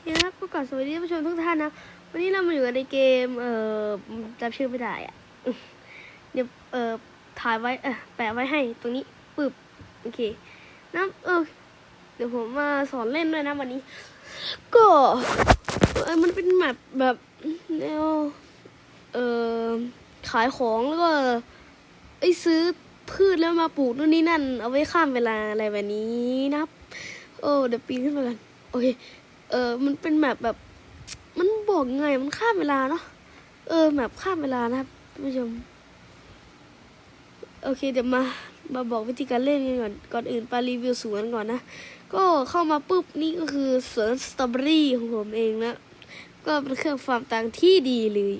เคครับก็กราบสวัสดีท่านผู้ชมทุกท่านนะ วันนี้เรามาอยู่กันในเกม เอ่อจำชื่อไม่ได้อะเดี๋ยว เอ่อ ถ่ายไว้ เออแปะไว้ให้ ตรงนี้ปึ๊บ โอเค นะเออ เดี๋ยวผมมาสอนเล่นด้วยนะวันนี้ ก็เออมันเป็นแบบแบบแนว เอ่อ ขายของแล้วก็ไอ้ซื้อพืชแล้วมาปลูกนู่นนี่นั่น เอาไว้ข้ามเวลาอะไรแบบนี้นะครับ โอ้ เดี๋ยวปีนขึ้นไปกัน โอเค เออมันเป็นแบบแบบ มันบอกไงมันข้ามเวลาเนาะเออแบบข้ามเวลานะครับท่านผู้ชม โอเคเดี๋ยวมามาบอกวิธีการเล่นกันก่อนก่อนอื่นไปรีวิวสวนก่อนนะ ก็เข้ามาปุ๊บนี่ก็คือสวนสตรอเบอรี่ของผมเองนะก็เป็นเครื่องฟาร์มต่างที่ดีเลย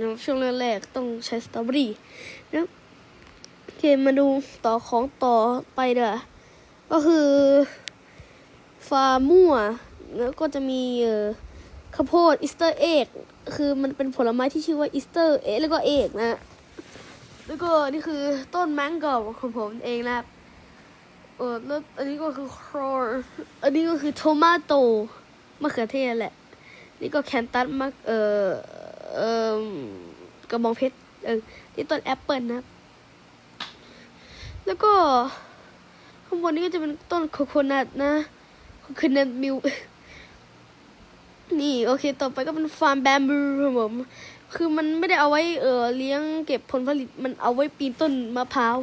นะช่วงแรกๆต้องใช้สตรอเบอรี่นะโอเคมาดูต่อของต่อไปเด้อก็คือฟาร์มมั่ว แล้วก็จะมีเออข้าวโพดอิสเตอร์เอกคือมันเป็นผลไม้ที่ชื่อว่าอิสเตอร์เอกแล้วก็เอกนะ แล้วก็นี่คือต้นแมงโก้ของผมเองนะครับเออแล้วอันนี้ก็คือครอร์อันนี้ก็คือโทมาโตมะเขือเทศแหละ นี่ก็แคนตัสมะเออเออกระบองเพชรเออนี่ต้นแอปเปิลนะครับ แล้วก็ข้างบนนี้ก็จะเป็นต้นโคโคนัทนะโคโคนัทมิล นี่โอเคต่อไปก็เป็นฟาร์มแบมบูครับผมคือมันไม่ได้เอาไว้เออเลี้ยงเก็บผลผลิตมันเอาไว้ปีนต้นมะพร้าว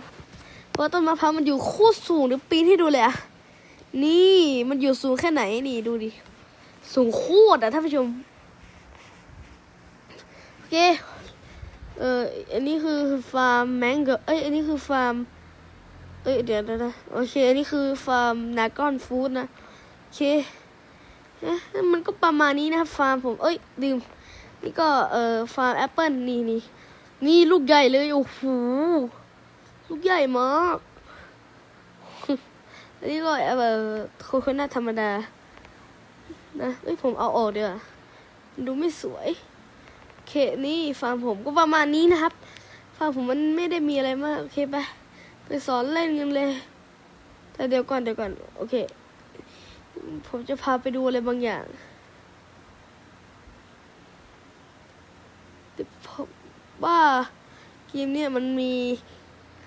เพราะต้นมะพร้าวมันอยู่โคตรสูงเดี๋ยวปีนให้ดูเลยอะนี่มันอยู่สูงแค่ไหนนี่ดูดิสูงโคตรอะท่านผู้ชมโอเคเอออันนี้คือฟาร์มแมงโกเอ้ยอันนี้คือฟาร์มเอ้ยเดี๋ยวนะนะโอเคอันนี้คือฟาร์มนากอนฟู้ดนะโอเค มันก็ประมาณนี้นะครับฟาร์มผมเอ้ยดื่มนี่ก็เอ่อฟาร์มแอปเปิลนี่นี่นี่ลูกใหญ่เลยโอ้โหลูกใหญ่มากอันนี้ก็เอ่อโคโคนัทธรรมดานะเอ้ยผมเอาออกเดี๋ยวดูไม่สวยโอเคนี่ฟาร์มผมก็ประมาณนี้นะครับฟาร์มผมมันไม่ได้มีอะไรมากโอเคไปไปสอนเล่นกันเลยแต่เดี๋ยวก่อนเดี๋ยวก่อนโอเค ผมจะพาไปดูอะไรบางอย่าง แต่ผมว่าเกมเนี่ยมันมี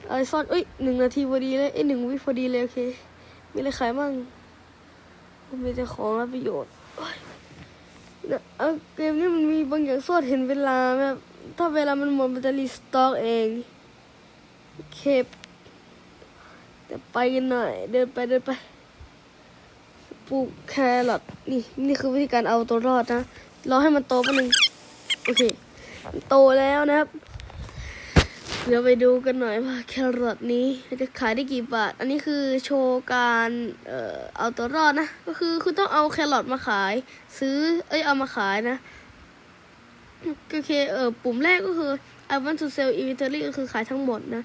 อะไรซ่อนเอ้ยหนึ่งนาทีพอดีเลยเอ้ยหนึ่งวิพอดีเลยโอเค มีอะไรขายบ้างมมีแต่ของรับประโยชน์เนี่ยเอาเกมนี้มันมีบางอย่างซ่อนเห็นเวลาแบบถ้าเวลามันหมดมันจะรีสต็อกเองโอเคเดี๋ยวไปกันหน่อย เดินไปเดินไป ลูกแครอทนี่นี่คือวิธีการเอาตัวรอดนะรอให้มันโตแป๊บนึงโอเคโตแล้วนะครับ เดี๋ยวไปดูกันหน่อยว่าแครอทนี้จะขายได้กี่บาท อันนี้คือโชว์การเอ่อเอาตัวรอดนะ ก็คือคุณต้องเอาแครอทมาขาย ซื้อเอ้ยเอามาขายนะโอเคเออปุ่มแรกก็คือ I want to sell inventory ก็คือขายทั้งหมดนะ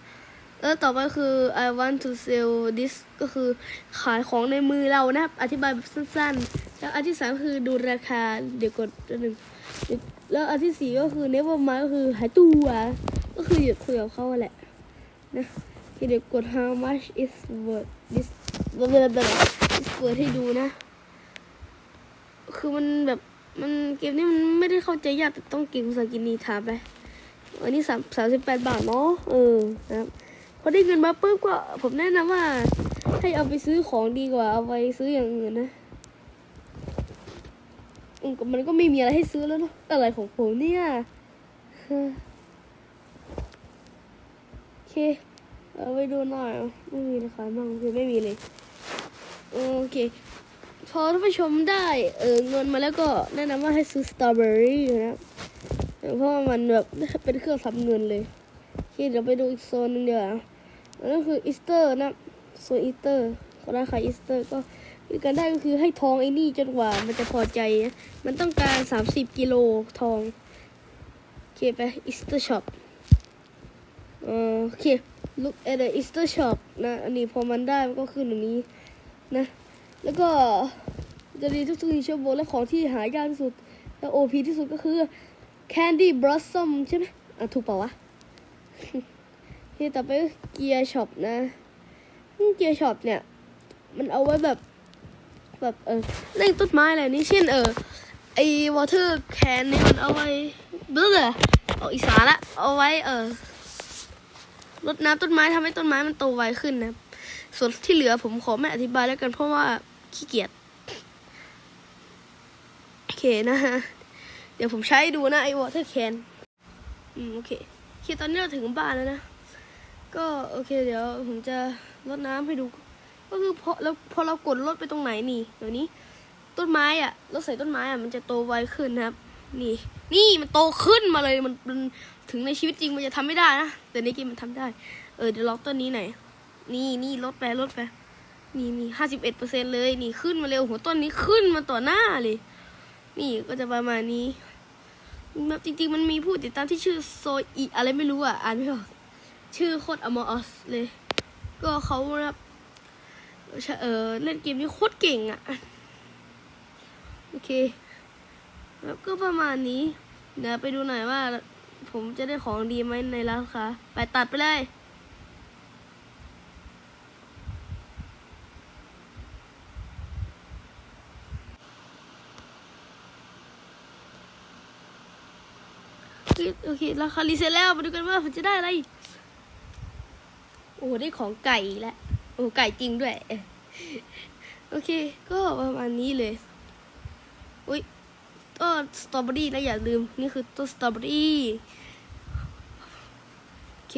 แล้วต่อไปคือ I want to sell this ก็คือขายของในมือเรานะครับอธิบายแบบสั้นๆ แล้วอันที่สามคือดูราคา เดี๋ยวกดอันหนึ่งแล้วอันที่สี่ก็คือ never mind ก็คือหายตัว ก็คือหยุดคุยกับเขาแหละนะโอเคเดี๋ยวกด how much is worth this บลาบลาบลา is worth ให้ดูนะ คือมันแบบมันเกมนี้มันไม่ได้เข้าใจยากแต่ต้องเก่งภาษากินนีถามไปอันนี้สามสามสิบแปดบาทเนาะเออนะครับ พอได้เงินมาปุ๊บก็ผมแนะนำว่า ให้เอาไปซื้อของดีกว่า เอาไปซื้ออย่างอื่นนะมันก็ไม่มีอะไรให้ซื้อแล้วเนาะอะไรของผมเนี่ยโอเคเอาไปดูหน่อยไม่มีราคาบ้างคือไม่มีเลยโอเคพอท่านผู้ชมได้เออเงินมาแล้วก็แนะนำว่าให้ซื้อสตรอเบอรี่นะเพราะว่ามันแบบเป็นเครื่องทำเงินเลย คเดี๋ยวไปดูอีกโซนหนึงเดี๋ยวนั่นก็คืออีสเตอร์นะโซนอีสเตอร์เขาได้ขายอีสเตอร์ก็วิธีการได้ก็คือให้ทองไอ้นี่จนกว่ามันจะพอใจนะมันต้องการ30กิโลทองโอเคไปอีสเตอร์ช็อปโอเค look at the Easter shop นะ อันนี้พอมันได้มันก็ขึ้นอย่างนี้นะ แล้วก็จะดีทุกๆชั่วโมงและของที่หายากที่สุด และโอพีที่สุดก็คือ Candy Blossom ใช่ไหมอะ ถูกเปล่าวะ ที่ต่อไปเกียร์ช็อปนะเกียร์ช็อปเนี่ย มันเอาไว้แบบแบบเออเล่นต้นไม้อะไรนี่เช่นเออไอวอเตอร์แคนนี่มันเอาไว้เบื่อเอาอีสานละเอาไว้เออรดน้ำต้นไม้ทำให้ต้นไม้มันโตไวขึ้นนะ ส่วนที่เหลือผมขอไม่อธิบายแล้วกันเพราะว่าขี้เกียจโอเคนะฮะ เดี๋ยวผมใช้ดูนะไอวอเตอร์แคนอืมโอเค คตอนนี้เราถึงบ้านแล้วนะ ก็โอเคเดี๋ยวผมจะรดน้ำให้ดู ก็คือพอแล้วพอเรากดรถไปตรงไหนนี่เดี๋ยวนี้ ต้นไม้อะรถใส่ต้นไม้อะมันจะโตไวขึ้นนะครับ นี่ นี่มันโตขึ้นมาเลยมันมันถึงในชีวิตจริงมันจะทำไม่ได้นะแต่ในเกมมันทำได้ เออเดี๋ยวล็อกต้นนี้หน่อยนี่นี่ลดไปลดไปนี่นี่ห้าสิบเอ็ดเปอร์เซ็นเลย นี่ขึ้นมาเร็วหัวต้นนี้ขึ้นมาต่อหน้าเลย นี่ก็จะประมาณนี้ แบบจริง ๆ มันมีผู้ติดตามที่ชื่อโซอีอะไรไม่รู้อะ อ่านไม่ออก ชื่อโคตรอมอสเลย ก็เขาแบบเออเล่นเกมนี้โคตรเก่งอะ โอเค แล้วก็ประมาณนี้ เดี๋ยวไปดูหน่อยว่า ผมจะได้ของดีไหมในร้านค้าไปตัดไปเลย โอเคโอเคราคารีเซ็ตแล้วมาดูกันว่าผมจะได้อะไร โอ้ได้ของไก่แล้วโอ้ไก่จริงด้วย โอเค ก็ประมาณนี้เลย อุ้ยต้นสตรอเบอรี่นะอย่าลืม นี่คือต้นสตรอเบอรี่โอเค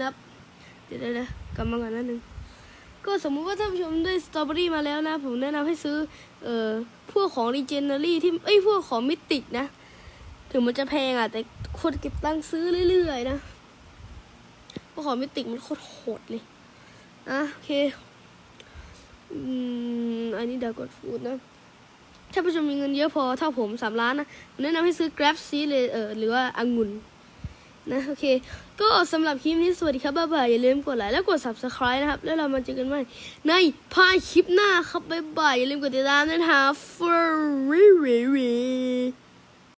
นับ เดี๋ยวนะกลับมาก่อนนิดนึงก็สมมุติว่าท่านผู้ชมได้สตรอเบอรี่มาแล้วนะ ผมแนะนำให้ซื้อ เอ่อ พวกของรีเจนเนอรี่ที่ เอ้ย พวกของมิติกนะ ถึงมันจะแพงอะ แต่คนเก็บตังค์ซื้อเรื่อยๆนะเพราะของมิติมันโคตรโหดเลยอะโอเค อืม อันนี้ดี๋ยวกดฟูดนะ ถ้าผู้ชมมีเงินเยอะพอเท่าผมสามล้านนะแนะนำให้ซื้อ Grab ซีเลยเออหรือว่าองุ่นนะโอเค ก็สำหรับคลิปนี้สวัสดีครับ บ๊ายบาย อย่าลืมกดไลค์แล้วกด subscribe นะครับ แล้วเรามาเจอกันใหม่ในพายคลิปหน้าครับ บ๊ายบาย อย่าลืมกดติดตามด้วยนะครับ for